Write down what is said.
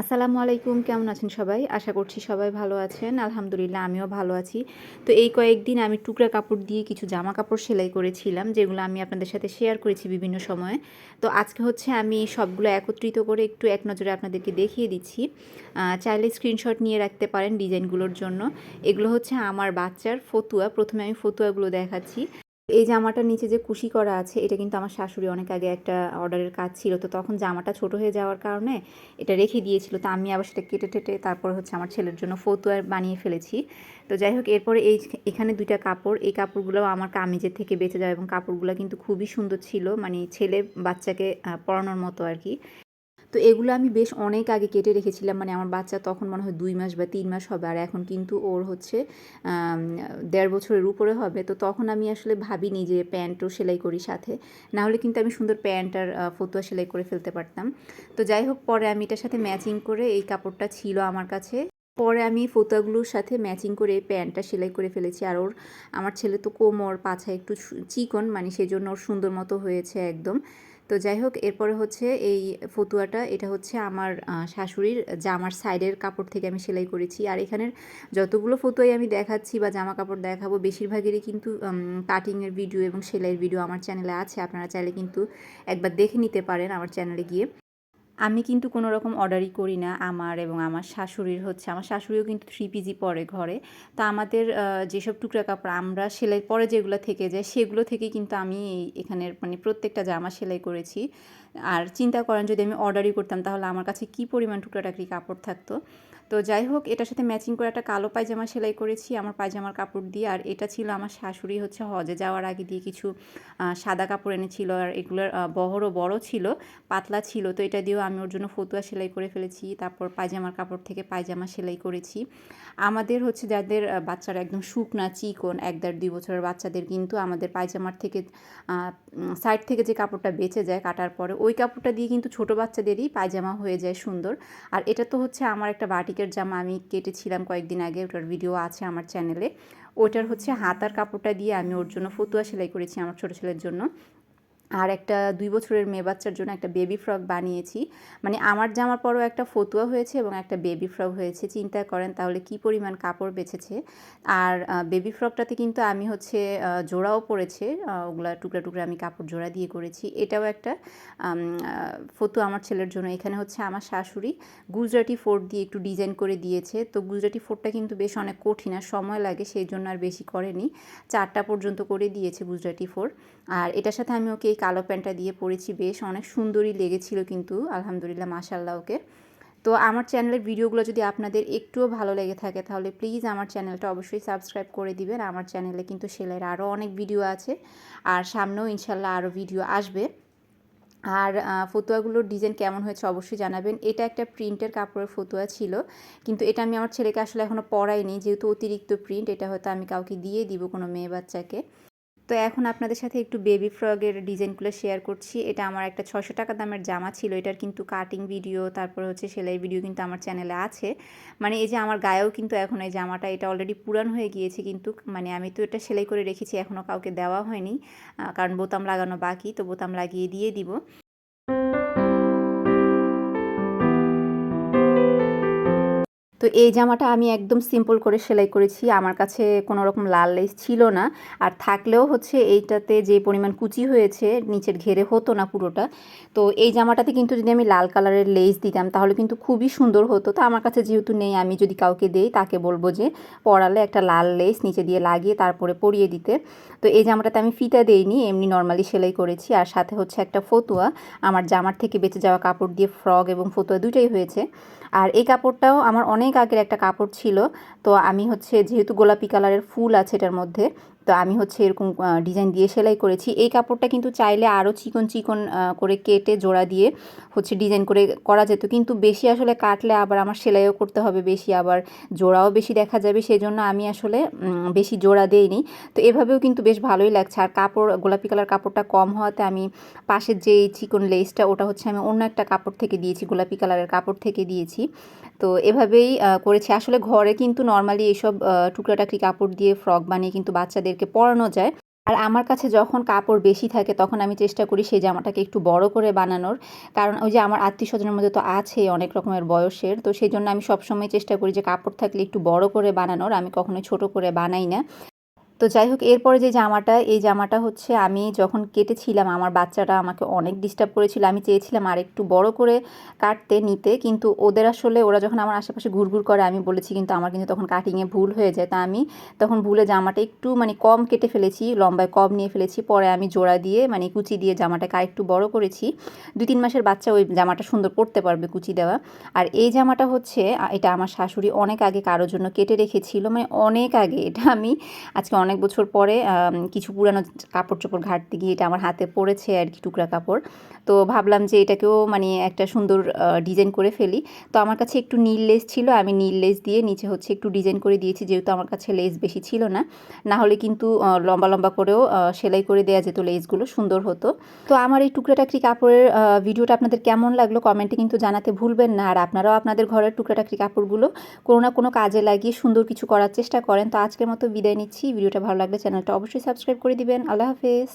আসসালামু আলাইকুম, কেমন আছেন সবাই? আশা করছি সবাই ভালো আছেন। আলহামদুলিল্লাহ, আমিও ভালো আছি। তো এই কয়েকদিন আমি টুকরা কাপড় দিয়ে কিছু জামা কাপড় সেলাই করেছিলাম, যেগুলো আমি আপনাদের সাথে শেয়ার করেছি বিভিন্ন সময়ে। তো আজকে হচ্ছে আমি সবগুলো একত্রিত করে একটু এক নজরে আপনাদেরকে দেখিয়ে দিচ্ছি। চাইলে স্ক্রিনশট নিয়ে রাখতে পারেন ডিজাইনগুলোর জন্য। এগুলো হচ্ছে আমার বাচ্চার ফতুয়া। প্রথমে আমি ফতুয়াগুলো দেখাচ্ছি। এই জামাটার নিচে যে কুশি করা আছে, এটা কিন্তু আমার শাশুড়ি অনেক আগে একটা অর্ডারের কাজ ছিল। তো তখন জামাটা ছোট হয়ে যাওয়ার কারণে এটা রেখে দিয়েছিল। তো আমি আবার সেটা কেটে টেটে তারপর হচ্ছে আমার ছেলের জন্য ফতুয়ার বানিয়ে ফেলেছি। তো যাই হোক, এরপরে এই এখানে দুইটা কাপড়, এই কাপড়গুলো আমার কামিজের থেকে বেঁচে যায় এবং কাপড়গুলো কিন্তু খুবই সুন্দর ছিল। মানে ছেলে বাচ্চাকে পরানোর মতো আর কি। তো এগুলো আমি বেশ অনেক আগে কেটে রেখেছিলাম মানে আমার বাচ্চা তখন মনে হয় দুই মাস বা তিন মাস হবে, আর এখন কিন্তু ওর হচ্ছে দেড় বছরের উপরে হবে। তো তখন আমি আসলে ভাবিনি যে প্যান্টও সেলাই করি সাথে, না হলে কিন্তু আমি সুন্দর প্যান্ট আর ফতুয়া সেলাই করে ফেলতে পারতাম। তো যাই হোক, পরে আমি এটার সাথে ম্যাচিং করে এই কাপড়টা ছিল আমার কাছে। পরে আমি ফতুয়াগুলোর সাথে ম্যাচিং করে প্যান্টটা সেলাই করে ফেলেছি। আর ওর, আমার ছেলে তো কোমর, পাছা একটু চিকন মানে সেই জন্য ওর সুন্দর মতো হয়েছে একদম। তো যাই হোক এরপরে হচ্ছে এই ফতুয়াটা, এটা হচ্ছে আমার শাশুড়ির জামার সাইডের কাপড় থেকে আমি সেলাই করেছি। আর এখানের যতগুলো ফতুয়াই আমি দেখাচ্ছি বা জামা কাপড় দেখাবো, বেশিরভাগেরই কিন্তু কাটিংয়ের ভিডিও এবং সেলাইয়ের ভিডিও আমার চ্যানেলে আছে। আপনারা চাইলে কিন্তু একবার দেখে নিতে পারেন আমার চ্যানেলে গিয়ে। আমি কিন্তু কোনো রকম অর্ডারই করি না আমার এবং আমার শাশুড়ির হচ্ছে, আমার শাশুড়িও কিন্তু থ্রি পিজি পরে ঘরে। তা আমাদের যেসব টুকরা কাপড় আমরা সেলাই, পরে যেগুলো থেকে যায়, সেগুলো থেকে কিন্তু আমি এখানের মানে প্রত্যেকটা জামা সেলাই করেছি। আর চিন্তা করেন যদি আমি অর্ডারই করতাম, তাহলে আমার কাছে কী পরিমাণ টুকরা টাকরি কাপড় থাকতো? তো যাই হোক, এটার সাথে ম্যাচিং করে একটা কালো পায়জামা সেলাই করেছি, আমার পায়জামার কাপড় দিয়ে। আর এটা ছিল আমার শাশুড়ি হচ্ছে হজে যাওয়ার আগে দিয়ে কিছু সাদা কাপড় এনেছিল। আর এগুলোর বহরও বড় ছিল, পাতলা ছিল। তো এটা দিয়েও আমি ওর জন্য ফতুয়া সেলাই করে ফেলেছি। তারপর পায়জামার কাপড় থেকে পায়জামা সেলাই করেছি। আমাদের হচ্ছে যাদের বাচ্চারা একদম শুকনা চিকন, এক দেড় দুই বছরের বাচ্চাদের কিন্তু আমাদের পায়জামার থেকে সাইড থেকে যে কাপড়টা বেঁচে যায়, কাটার পরে ওই কাপড়টা দিয়ে কিন্তু ছোট বাচ্চাদেরই পায়জামা হয়ে যায় সুন্দর। আর এটা তো হচ্ছে আমার একটা বাটিকের জামা, আমি কেটেছিলাম কয়েকদিন আগে, ওটার ভিডিও আছে আমার চ্যানেলে ওটার হচ্ছে হাতার কাপড়টা দিয়ে আমি ওর জন্য ফতুয়া সেলাই করেছি আমার ছোটো ছেলের জন্য। আর একটা দুই বছরের মেয়ে বাচ্চার জন্য একটা বেবি ফ্রক বানিয়েছি। মানে আমার জামার পরও একটা ফতুয়া হয়েছে এবং একটা বেবি ফ্রক হয়েছে। চিন্তা করেন তাহলে কি পরিমাণ কাপড় বেঁচেছে আর বেবি ফ্রকটাতে কিন্তু আমি হচ্ছে জোড়াও পড়েছে ওগুলা টুকরা টুকরা আমি কাপড় জোড়া দিয়ে করেছি। এটাও একটা ফতুয়া আমার ছেলের জন্য। এখানে হচ্ছে আমার শাশুড়ি গুজরাটি ফোর্ট দিয়ে একটু ডিজাইন করে দিয়েছে। তো গুজরাটি ফোর্টটা কিন্তু বেশ অনেক কঠিন আর সময় লাগে, সেই জন্য আর বেশি করেনি। চারটা পর্যন্ত করে দিয়েছে গুজরাটি ফোর আর এটার সাথে আমি ওকে কালো প্যান্টটা দিয়ে পরেছি, বেশ অনেক সুন্দরই লেগেছিল কিন্তু, আলহামদুলিল্লাহ মাশাল্লাহ ওকে। তো আমার চ্যানেলের ভিডিওগুলো যদি আপনাদের একটুও ভালো লেগে থাকে তাহলে প্লিজ আমার চ্যানেলটা অবশ্যই সাবস্ক্রাইব করে দিবেন। আমার চ্যানেলে কিন্তু সেলাইয়ের আরও অনেক ভিডিও আছে আর সামনেও ইনশাল্লাহ আরও ভিডিও আসবে। আর ফতুয়াগুলোর ডিজাইন কেমন হয়েছে অবশ্যই জানাবেন। এটা একটা প্রিন্টের কাপড়ের ফতুয়া ছিল, কিন্তু এটা আমি আমার ছেলেকে আসলে এখনও পড়াইনি যেহেতু অতিরিক্ত প্রিন্ট এটা হয়তো আমি কাউকে দিয়ে দিব কোনো মেয়ে বাচ্চাকে। তো এখন আপনাদের সাথে একটু বেবি ফ্রগের ডিজাইনগুলো শেয়ার করছি। এটা আমার একটা ছশো টাকা দামের জামা ছিল। এটার কিন্তু কাটিং ভিডিও তারপর হচ্ছে সেলাই ভিডিও কিন্তু আমার চ্যানেলে আছে। মানে এই যে আমার গায়েও কিন্তু এখন এই জামাটা, এটা অলরেডি পুরান হয়ে গিয়েছে কিন্তু মানে আমি তো এটা সেলাই করে রেখেছি এখনও কাউকে দেওয়া হয়নি। কারণ বোতাম লাগানো বাকি, তো বোতাম লাগিয়ে দিয়ে দিব। তো এই জামাটা আমি একদম সিম্পল করে সেলাই করেছি। আমার কাছে কোনো রকম লাল লেস ছিল না। আর থাকলেও হচ্ছে এইটাতে যে পরিমাণ কুচি হয়েছে, নিচের ঘেরে হতো না পুরোটা। তো এই জামাটাতে কিন্তু যদি আমি লাল কালারের লেস দিতাম, তাহলে কিন্তু খুবই সুন্দর হতো। তো আমার কাছে যেহেতু নেই, আমি যদি কাউকে দেই, তাকে বলব যে পরালে একটা লাল লেস নিচে দিয়ে লাগিয়ে তারপরে পরিয়ে দিতে। তো এই জামাটাতে আমি ফিতা দেইনি, এমনি নর্মালি সেলাই করেছি। আর সাথে হচ্ছে একটা ফতুয়া। আমার জামার থেকে বেঁচে যাওয়া কাপড় দিয়ে ফ্রক এবং ফতুয়া দুটাই হয়েছে। আর এই কাপড়টাও আমার অনেক আগের একটা কাপড় ছিল। তো আমি হচ্ছে যেহেতু গোলাপি কালারের ফুল আছে এটার মধ্যে তো আমি হচ্ছে এরকম ডিজাইন দিয়ে সেলাই করেছি। এই কাপড়টা কিন্তু চাইলে আরও চিকন চিকন করে কেটে জোড়া দিয়ে হচ্ছে ডিজাইন করে করা যেত। কিন্তু বেশি আসলে কাটলে আবার আমার সেলাইও করতে হবে, বেশি আবার জোড়াও বেশি দেখা যাবে। সেই জন্য আমি আসলে বেশি জোড়া দেইনি। তো এভাবেও কিন্তু বেশ ভালোই লাগছে। আর কাপড়, গোলাপি কালার কাপড়টা কম হওয়াতে আমি পাশের যে চিকন লেসটা ওটা হচ্ছে আমি অন্য একটা কাপড় থেকে দিয়েছি, গোলাপি কালারের কাপড় থেকে দিয়েছি। তো এভাবেই করেছি। আসলে ঘরে কিন্তু নর্মালি এইসব টুকরা টাকরি কাপড় দিয়ে ফ্রক বানিয়ে কিন্তু বাচ্চাদেরকে পরানো যায়। আর আমার কাছে যখন কাপড় বেশি থাকে তখন আমি চেষ্টা করি সেই জামাটাকে একটু বড় করে বানানোর। কারণ ওই যে আমার আত্মীয় স্বজনের মধ্যে তো আছে অনেক রকমের বয়সের। তো সেই জন্য আমি সবসময় চেষ্টা করি যে কাপড় থাকলে একটু বড় করে বানানোর। আমি কখনোই ছোট করে বানাই না। তো যাই হোক, এরপরে যে জামাটা, এই জামাটা হচ্ছে আমি যখন কেটেছিলাম, আমার বাচ্চাটা আমাকে অনেক ডিস্টার্ব করেছিল। আমি চেয়েছিলাম আর একটু বড় করে কাটতে, নিতে, কিন্তু ওদের আসলে, ওরা যখন আমার আশেপাশে ঘুরঘুর করে, আমি বলেছি কিন্তু আমার কিন্তু তখন কাটিংয়ে ভুল হয়ে যায়। তা আমি তখন ভুলে জামাটা একটু মানে কম কেটে ফেলেছি, লম্বায় কম নিয়ে ফেলেছি। পরে আমি জোড়া দিয়ে মানে কুচি দিয়ে জামাটাকে আরেকটু বড় করেছি। দুই তিন মাসের বাচ্চা ওই জামাটা সুন্দর পরতে পারবে কুচি দেওয়া। আর এই জামাটা হচ্ছে এটা আমার শাশুড়ি অনেক আগে কারোর জন্য কেটে রেখেছিল মানে অনেক আগে। এটা আমি আজকে অনেক বছর পরে কিছু পুরানো কাপড় চোপড় ঘাটতে গিয়ে এটা আমার হাতে পড়েছে আর কি, টুকরা কাপড়। তো ভাবলাম যে এটাকেও মানে একটা সুন্দর ডিজাইন করে ফেলি। তো আমার কাছে একটু নীল লেস ছিল, আমি নীল লেস দিয়ে নিচে হচ্ছে একটু ডিজাইন করে দিয়েছি, যেহেতু আমার কাছে লেস বেশি ছিল না। না হলে কিন্তু লম্বা লম্বা করেও সেলাই করে দেওয়া যেত লেসগুলো, সুন্দর হতো। তো আমার এই টুকরা টাকরি কাপড়ের ভিডিওটা আপনাদের কেমন লাগল কমেন্টে কিন্তু জানাতে ভুলবেন না। আর আপনারাও আপনাদের ঘরের টুকরা টাকরি কাপড়গুলো কোনো না কোনো কাজে লাগিয়ে সুন্দর কিছু করার চেষ্টা করেন। তো আজকের মতো বিদায় নিচ্ছি ভিডিওটা ভালো লাগলে চ্যানেলটা অবশ্যই সাবস্ক্রাইব করে দিবেন। আল্লাহ হাফেজ।